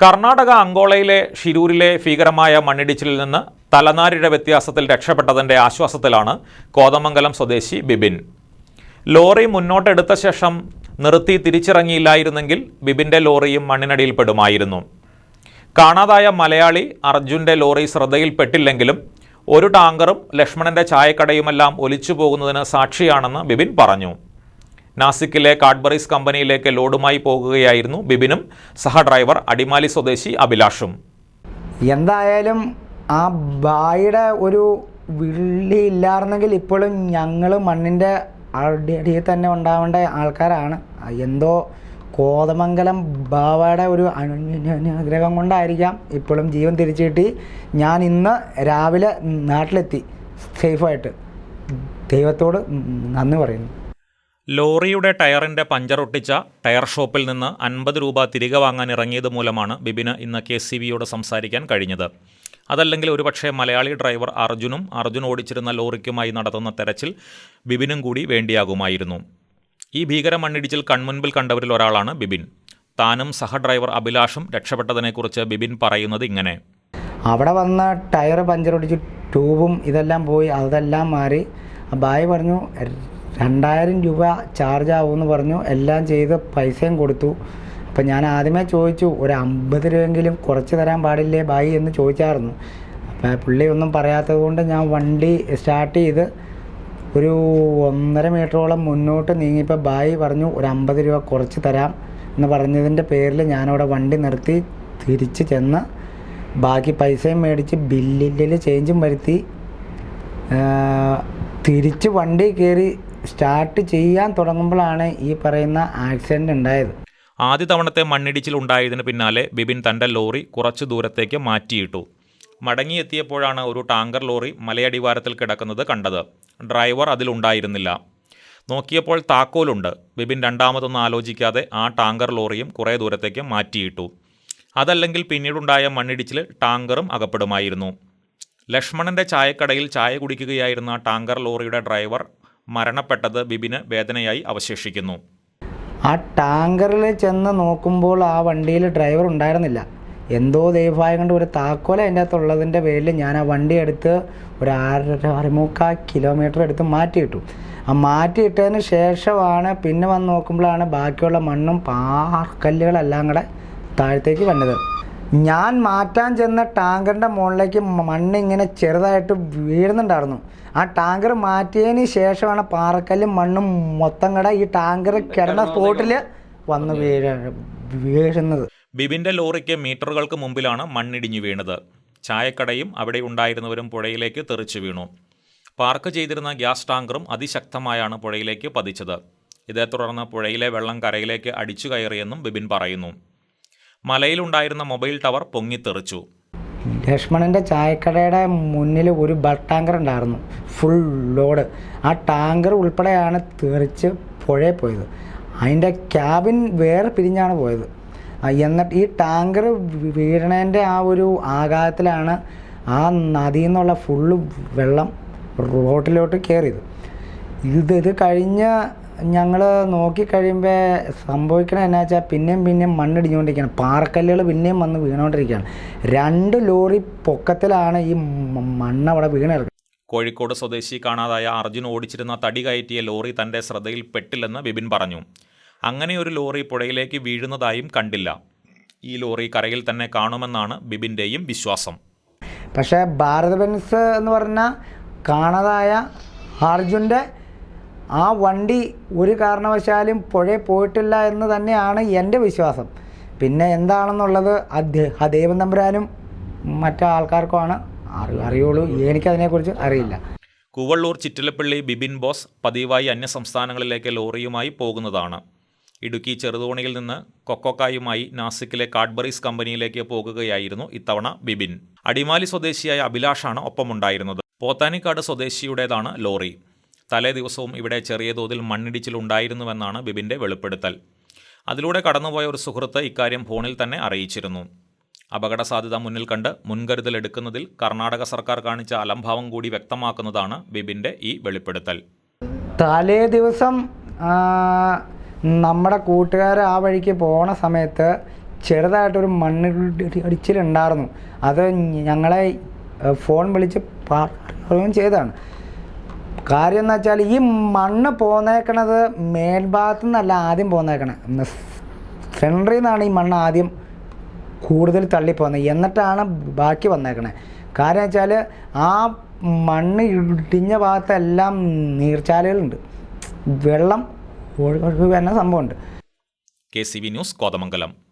കർണാടക അങ്കോളയിലെ ഷിരൂരിലെ ഭീകരമായ മണ്ണിടിച്ചിലിൽ നിന്ന് തലനാരിഴ വ്യത്യാസത്തിൽ രക്ഷപ്പെട്ടതിന്റെ ആശ്വാസത്തിലാണ് കോതമംഗലം സ്വദേശി ബിബിൻ. ലോറി മുന്നോട്ടെടുത്ത ശേഷം നിർത്തി തിരിച്ചിറങ്ങിയില്ലായിരുന്നെങ്കിൽ ബിബിന്റെ ലോറിയും മണ്ണിനടിയിൽപ്പെടുമായിരുന്നു. കാണാതായ മലയാളി അർജുന്റെ ലോറി ശ്രദ്ധയിൽപ്പെട്ടില്ലെങ്കിലും ഒരു ടാങ്കറും ലക്ഷ്മണന്റെ ചായക്കടയുമെല്ലാം ഒലിച്ചു പോകുന്നതിന് സാക്ഷിയാണെന്ന് ബിബിൻ പറഞ്ഞു. നാസിക്കിലെ കാഡ്ബറീസ് കമ്പനിയിലേക്ക് ലോഡുമായി പോകുകയായിരുന്നു ബിബിനും സഹ ഡ്രൈവർ അടിമാലി സ്വദേശി അഭിലാഷും. എന്തായാലും ആ ബായിയുടെ ഒരു വിള്ളി ഇല്ലായിരുന്നെങ്കിൽ ഇപ്പോഴും ഞങ്ങൾ മണ്ണിന്റെ അടിയിൽ തന്നെ ഉണ്ടാവേണ്ട ആൾക്കാരാണ്. എന്തോ കോതമംഗലം ബാവയുടെ ഒരു അനുഗ്രഹം കൊണ്ടായിരിക്കാം ഇപ്പോഴും ജീവൻ തിരിച്ചു കിട്ടി. ഞാൻ ഇന്ന് രാവിലെ നാട്ടിലെത്തി. സേഫായിട്ട്. ദൈവത്തോട് നന്ദി പറയുന്നു. ലോറിയുടെ ടയറിന്റെ പഞ്ചർ ഒട്ടിച്ച ടയർ ഷോപ്പിൽ നിന്ന് അൻപത് രൂപ തിരികെ വാങ്ങാൻ ഇറങ്ങിയത് മൂലമാണ് ബിബിന് ഇന്ന് കെ സി ബിയോട് സംസാരിക്കാൻ കഴിഞ്ഞത്. അതല്ലെങ്കിൽ ഒരുപക്ഷെ മലയാളി ഡ്രൈവർ അർജുനും അർജുൻ ഓടിച്ചിരുന്ന ലോറിക്കുമായി നടത്തുന്ന തെരച്ചിൽ ബിബിനും കൂടി വേണ്ടിയാകുമായിരുന്നു. ഈ ഭീകര മണ്ണിടിച്ചിൽ കൺമുൻപിൽ കണ്ടവരിൽ ഒരാളാണ് ബിബിൻ താനും സഹ ഡ്രൈവർ അഭിലാഷും രക്ഷപ്പെട്ടതിനെക്കുറിച്ച് ബിബിൻ പറയുന്നത് ഇങ്ങനെ. അവിടെ വന്ന ടയർ പഞ്ചറൊടിച്ച് ട്യൂബും ഇതെല്ലാം പോയി അതെല്ലാം മാറി. ബായ് പറഞ്ഞു രണ്ടായിരം രൂപ ചാർജ് ആവുമെന്ന് പറഞ്ഞു. എല്ലാം ചെയ്ത് പൈസയും കൊടുത്തു. അപ്പം ഞാൻ ആദ്യമേ ചോദിച്ചു ഒരു അമ്പത് രൂപയെങ്കിലും കുറച്ച് തരാൻ പാടില്ലേ ബായി എന്ന് ചോദിച്ചായിരുന്നു. അപ്പോൾ പുള്ളി ഒന്നും പറയാത്തത് കൊണ്ട് ഞാൻ വണ്ടി സ്റ്റാർട്ട് ചെയ്ത് ഒരു ഒന്നര മീറ്ററോളം മുന്നോട്ട് നീങ്ങിയപ്പോൾ ബായി പറഞ്ഞു ഒരു അമ്പത് രൂപ കുറച്ച് തരാം എന്ന് പറഞ്ഞതിന്റെ പേരിൽ ഞാനവിടെ വണ്ടി നിർത്തി തിരിച്ച് ചെന്ന് ബാക്കി പൈസയും മേടിച്ച് ബില്ലിൽ ചേഞ്ചും വരുത്തി തിരിച്ച് വണ്ടി കയറി സ്റ്റാർട്ട് ചെയ്യാൻ തുടങ്ങുമ്പോഴാണ് ഈ പറയുന്ന ആക്സിഡന്റ് ഉണ്ടായത്. ആദ്യ തവണത്തെ മണ്ണിടിച്ചിൽ ഉണ്ടായതിന് പിന്നാലെ ബിബിൻ തന്റെ ലോറി കുറച്ചു ദൂരത്തേക്ക് മാറ്റിയിട്ടു. മടങ്ങിയെത്തിയപ്പോഴാണ് ഒരു ടാങ്കർ ലോറി മലയടിവാരത്തിൽ കിടക്കുന്നത് കണ്ടത്. ഡ്രൈവർ അതിലുണ്ടായിരുന്നില്ല നോക്കിയപ്പോൾ താക്കോലുണ്ട്. ബിബിൻ രണ്ടാമതൊന്നും ആലോചിക്കാതെ ആ ടാങ്കർ ലോറിയും കുറേ ദൂരത്തേക്ക് മാറ്റിയിട്ടു. അതല്ലെങ്കിൽ പിന്നീടുണ്ടായ മണ്ണിടിച്ചിൽ ടാങ്കറും അകപ്പെടുമായിരുന്നു. ലക്ഷ്മണന്റെ ചായക്കടയിൽ ചായ കുടിക്കുകയായിരുന്ന ടാങ്കർ ലോറിയുടെ ഡ്രൈവർ മരണപ്പെട്ടത് ബിബിന് വേദനയായി അവശേഷിക്കുന്നു. ആ ടാങ്കറിൽ ചെന്ന് നോക്കുമ്പോൾ ആ വണ്ടിയിൽ ഡ്രൈവർ ഉണ്ടായിരുന്നില്ല. എന്തോ ദൈവഭായം കൊണ്ട് ഒരു താക്കോല അതിന്റെ അകത്തുള്ളതിന്റെ പേരിൽ ഞാൻ ആ വണ്ടി എടുത്ത് ഒരു ആറര അരമുക്കാൽ കിലോമീറ്റർ എടുത്ത് മാറ്റിയിട്ടു ആ മാറ്റിയിട്ടതിന് ശേഷമാണ് പിന്നെ വന്ന് നോക്കുമ്പോഴാണ് ബാക്കിയുള്ള മണ്ണും പാറക്കല്ലുകളെല്ലാം കൂടെ താഴത്തേക്ക് വന്നത്. ഞാൻ മാറ്റാൻ ചെന്ന ടാങ്കറിന്റെ മുകളിലേക്ക് മണ്ണ് ഇങ്ങനെ ചെറുതായിട്ട് വീഴുന്നുണ്ടായിരുന്നു. ആ ടാങ്കർ മാറ്റിയതിന് ശേഷമാണ് പാറക്കല്ലും മണ്ണും മൊത്തം കട ഈ ടാങ്കർ കിടന്ന സ്പോട്ടിൽ വന്ന് വീഴ വീഴുന്നത്. ബിബിന്റെ ലോറിക്ക് മീറ്ററുകൾക്ക് മുമ്പിലാണ് മണ്ണിടിഞ്ഞു വീണത്. ചായക്കടയും അവിടെ ഉണ്ടായിരുന്നവരും പുഴയിലേക്ക് തെറിച്ചു വീണു. പാർക്ക് ചെയ്തിരുന്ന ഗ്യാസ് ടാങ്കറും അതിശക്തമായാണ് പുഴയിലേക്ക് പതിച്ചത്. ഇതേ തുടർന്ന് പുഴയിലെ വെള്ളം കരയിലേക്ക് അടിച്ചു കയറിയെന്നും ബിബിൻ പറയുന്നു. മലയിലുണ്ടായിരുന്ന മൊബൈൽ ടവർ പൊങ്ങിത്തെറിച്ചു. ലക്ഷ്മണന്റെ ചായക്കടയുടെ മുന്നിൽ ഒരു ബൾക്ക് ടാങ്കർ ഉണ്ടായിരുന്നു. Full load. ആ ടാങ്കർ ഉൾപ്പെടെയാണ് തെറിച്ച് പുഴയിൽ പോയത്. അതിന്റെ ക്യാബിൻ വേറെ പിരിഞ്ഞാണ് പോയത്. എന്നിട്ട് ഈ ടാങ്കർ വീഴണേന്റെ ആ ഒരു ആഘാതത്തിലാണ് ആ നദിയിൽ നിന്നുള്ള ഫുള്ള് വെള്ളം റോട്ടിലോട്ട് കയറിയത്. ഇത് ഇത് കഴിഞ്ഞ് ഞങ്ങൾ നോക്കിക്കഴിയുമ്പോൾ സംഭവിക്കണത് എന്നാ വെച്ചാൽ പിന്നെയും പിന്നെയും മണ്ണിടിഞ്ഞുകൊണ്ടിരിക്കുകയാണ്. പാറക്കല്ലുകൾ പിന്നെയും വന്ന് വീണുകൊണ്ടിരിക്കുകയാണ്. രണ്ട് ലോറി പൊക്കത്തിലാണ് ഈ മണ്ണ് അവിടെ വീണിറങ്ങുന്നത് കോഴിക്കോട് സ്വദേശി കാണാതായ അർജുൻ ഓടിച്ചിരുന്ന തടി കയറ്റിയ ലോറി തന്റെ ശ്രദ്ധയിൽപ്പെട്ടില്ലെന്ന് ബിബിൻ പറഞ്ഞു. അങ്ങനെ ഒരു ലോറി പുഴയിലേക്ക് വീഴുന്നതായും കണ്ടില്ല. ഈ ലോറി കരയിൽ തന്നെ കാണുമെന്നാണ് ബിബിന്റെയും വിശ്വാസം. പക്ഷേ ഭാരത് ബെൻസ് എന്ന് പറഞ്ഞാൽ കാണാതായ അർജുന്റെ ആ വണ്ടി ഒരു കാരണവശാലും പുഴയിൽ പോയിട്ടില്ല എന്ന് തന്നെയാണ് എന്റെ വിശ്വാസം. പിന്നെ എന്താണെന്നുള്ളത് ആ ദൈവം തമ്പുരാനും മറ്റു ആൾക്കാർക്കുമാണ് അറി അറിയുള്ളൂ. എനിക്കതിനെക്കുറിച്ച് അറിയില്ല. കൂവള്ളൂർ ചിറ്റിലപ്പള്ളി ബിബിൻ ബോസ് പതിവായി അന്യസംസ്ഥാനങ്ങളിലേക്ക് ലോറിയുമായി പോകുന്നതാണ്. ഇടുക്കി ചെറുതോണിയിൽ നിന്ന് കൊക്കോക്കായുമായി നാസിക്കിലെ കാഡ്ബറീസ് കമ്പനിയിലേക്ക് പോകുകയായിരുന്നു ഇത്തവണ ബിബിൻ. അടിമാലി സ്വദേശിയായ അഭിലാഷാണ് ഒപ്പമുണ്ടായിരുന്നത്. പോത്താനിക്കാട് സ്വദേശിയുടേതാണ് ലോറി. തലേ ദിവസവും ഇവിടെ ചെറിയ തോതിൽ മണ്ണിടിച്ചിലുണ്ടായിരുന്നുവെന്നാണ് ബിബിന്റെ വെളിപ്പെടുത്തൽ. അതിലൂടെ കടന്നുപോയ ഒരു സുഹൃത്ത് ഇക്കാര്യം ഫോണിൽ തന്നെ അറിയിച്ചിരുന്നു. അപകട സാധ്യത മുന്നിൽ കണ്ട് മുൻകരുതൽ എടുക്കുന്നതിൽ കർണാടക സർക്കാർ കാണിച്ച അലംഭാവം കൂടി വ്യക്തമാക്കുന്നതാണ് ബിബിന്റെ ഈ വെളിപ്പെടുത്തൽ. തലേ ദിവസം നമ്മുടെ കൂട്ടുകാർ ആ വഴിക്ക് പോണ സമയത്ത് ചെറുതായിട്ടൊരു മണ്ണ് അടിച്ചിലുണ്ടായിരുന്നു അത് ഞങ്ങളെ ഫോൺ വിളിച്ച് പറയുകയും ചെയ്തതാണ്. കാര്യം എന്ന് വെച്ചാൽ ഈ മണ്ണ് പോന്നേക്കണത് മേൽഭാഗത്തു നിന്നല്ല ആദ്യം പോന്നേക്കണേ. സെൻട്രിൽ നിന്നാണ് ഈ മണ്ണ് ആദ്യം കൂടുതൽ തള്ളിപ്പോകുന്നത് എന്നിട്ടാണ് ബാക്കി വന്നേക്കണേ. കാര്യം വെച്ചാൽ ആ മണ്ണ് ഇടിഞ്ഞ ഭാഗത്തെല്ലാം നീർച്ചാലുകളുണ്ട്. വെള്ളം ഒഴുകി എന്ന സംഭവമുണ്ട്. K C V news Kothamangalam.